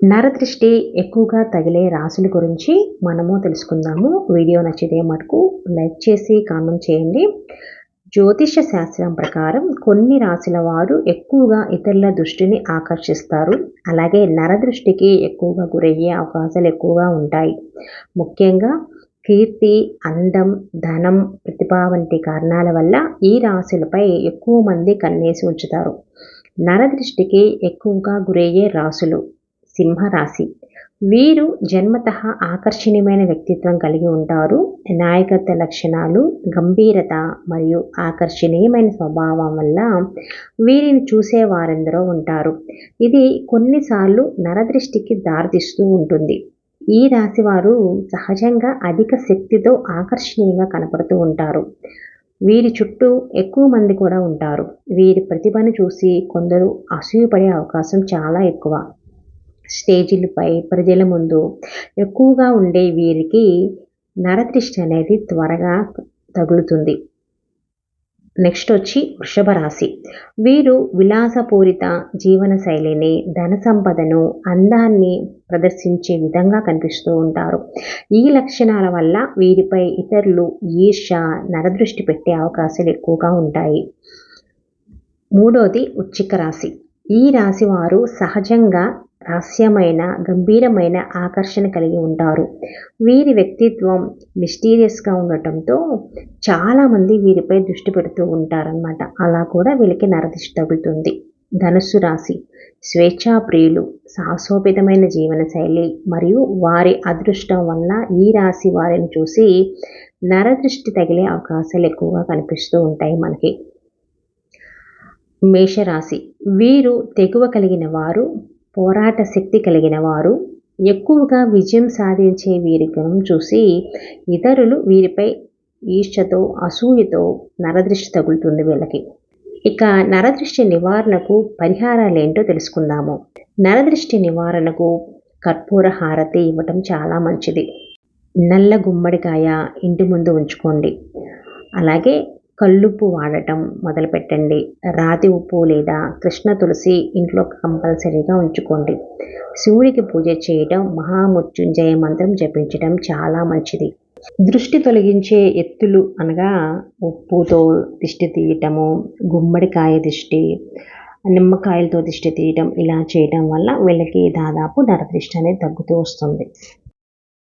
నరదృష్టి ఎక్కువగా తగిలే రాశుల గురించి మనము తెలుసుకుందాము. వీడియో నచ్చితే మటుకు లైక్ చేసి కామెంట్ చేయండి. జ్యోతిష శాస్త్రం ప్రకారం కొన్ని రాశుల వారు ఎక్కువగా ఇతరుల దృష్టిని ఆకర్షిస్తారు. అలాగే నరదృష్టికి ఎక్కువగా గురయ్యే అవకాశాలు ఎక్కువగా ఉంటాయి. ముఖ్యంగా కీర్తి అందం ధనం ప్రతిభ వంటి కారణాల వల్ల ఈ రాశులపై ఎక్కువ మంది కన్నేసి ఉంచుతారు. నరదృష్టికి ఎక్కువగా గురయ్యే రాశులు సింహరాశి. వీరు జన్మత ఆకర్షణీయమైన వ్యక్తిత్వం కలిగి ఉంటారు. నాయకత్వ లక్షణాలు గంభీరత మరియు ఆకర్షణీయమైన స్వభావం వల్ల వీరిని చూసే వారెందరో ఉంటారు. ఇది కొన్నిసార్లు నరదృష్టికి దారితీస్తూ ఉంటుంది. ఈ రాశి వారు సహజంగా అధిక శక్తితో ఆకర్షణీయంగా కనపడుతూ ఉంటారు. వీరి చుట్టూ ఎక్కువ మంది కూడా ఉంటారు. వీరి ప్రతిభను చూసి కొందరు అసూయపడే అవకాశం చాలా ఎక్కువ. స్టేజీలపై ప్రజల ముందు ఎక్కువగా ఉండే వీరికి నరదృష్టి అనేది త్వరగా తగులుతుంది. నెక్స్ట్ వచ్చి వృషభ రాశి. వీరు విలాసపూరిత జీవన శైలిని ధన సంపదను అందాన్ని ప్రదర్శించే విధంగా కనిపిస్తూ ఉంటారు. ఈ లక్షణాల వల్ల వీరిపై ఇతరులు ఈర్ష నరదృష్టి పెట్టే అవకాశాలు ఎక్కువగా ఉంటాయి. మూడోది ఉచ్చిక రాశి. ఈ రాశి వారు సహజంగా రహస్యమైన గంభీరమైన ఆకర్షణ కలిగి ఉంటారు. వీరి వ్యక్తిత్వం మిస్టీరియస్గా ఉండటంతో చాలామంది వీరిపై దృష్టి పెడుతూ ఉంటారనమాట అలా కూడా వీళ్ళకి నరదిష్టి తగులుతుంది. ధనుస్సు రాశి స్వేచ్ఛాప్రియులు సాహసోపేతమైన జీవనశైలి మరియు వారి అదృష్టం వల్ల ఈ రాశి వారిని చూసి నరదృష్టి తగిలే అవకాశాలు ఎక్కువగా కనిపిస్తూ ఉంటాయి మనకి. మేషరాశి వీరు తెగువ కలిగిన వారు పోరాట శక్తి కలిగిన వారు ఎక్కువగా విజయం సాధించే వీరి గుణం చూసి ఇతరులు వీరిపై ఈర్షతో అసూయతో నరదృష్టి తగులుతుంది వీళ్ళకి. ఇక నరదృష్టి నివారణకు పరిహారాలు ఏంటో తెలుసుకుందాము. నరదృష్టి నివారణకు కర్పూర హారతి ఇవ్వటం చాలా మంచిది. నల్ల గుమ్మడికాయ ఇంటి ముందు ఉంచుకోండి. అలాగే కల్లుప్పు వాడటం మొదలుపెట్టండి. రాతి ఉప్పు లేదా కృష్ణ తులసి ఇంట్లో కంపల్సరీగా ఉంచుకోండి. శివుడికి పూజ చేయటం మహామృత్యుంజయ మంత్రం జపించడం చాలా మంచిది. దృష్టి తొలగించే ఎత్తులు అనగా ఉప్పుతో దిష్టి తీయటము గుమ్మడికాయ దిష్టి నిమ్మకాయలతో దిష్టి తీయటం ఇలా చేయటం వల్ల వీళ్ళకి దాదాపు నరదృష్టి అనేది తగ్గుతూ వస్తుంది.